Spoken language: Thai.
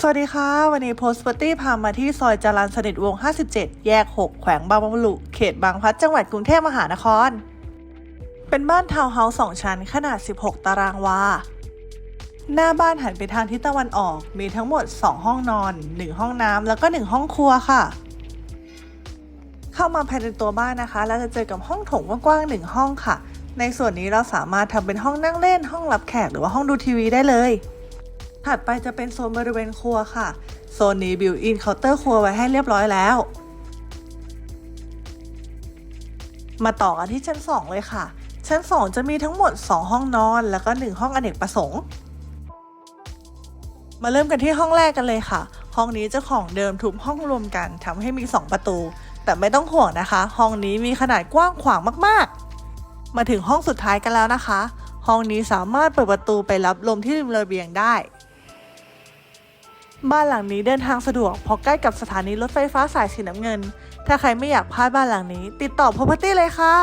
สวัสดีค่ะ วันนี้โพสต์ปตี้พามาที่ซอยจรัญสนิทวงศ์57 แยก 6 แขวงบางบำรุเขตบางพลัดจังหวัดกรุงเทพมหานคร เป็นบ้านทาวน์เฮาส์2ชั้น ขนาด 16 ตารางวา หน้าบ้านหันไปทางทิศตะวันออก มีทั้งหมด 2 ห้องนอน 1 ห้องน้ำแล้วก็ 1 ห้องครัวค่ะ เข้ามาภายในตัวบ้านนะคะ แล้วจะเจอกับห้องโถงกว้างๆหนึ่งห้องค่ะ ในส่วนนี้เราสามารถทำเป็นห้องนั่งเล่น ห้องรับแขกหรือว่าห้องดูทีวีได้เลย ถัดไปจะเป็นโซนบริเวณครัวค่ะ โซนนี้บิวอินเคาน์เตอร์ครัวไว้ให้เรียบร้อยแล้ว มาต่อกันที่ชั้น 2 เลยค่ะ ชั้น 2 จะมีทั้งหมด 2 ห้องนอน แล้วก็ 1 ห้องอเนกประสงค์ มาเริ่มกันที่ห้องแรกกันเลยค่ะ ห้องนี้เจ้าของเดิมทุบห้องรวมกันทำให้มี 2 ประตู แต่ไม่ต้องห่วงนะคะ ห้องนี้มีขนาดกว้างขวางมาก ๆ มาถึงห้องสุดท้ายกันแล้วนะคะห้องนี้สามารถเปิดประตูไปรับลมที่ริมระเบียงได้ บ้านหลังนี้เดินทางสะดวกเพราะใกล้กับสถานีรถไฟฟ้าสายสีน้ำเงิน ถ้าใครไม่อยากพลาดบ้านหลังนี้ ติดต่อ Property เลยค่ะ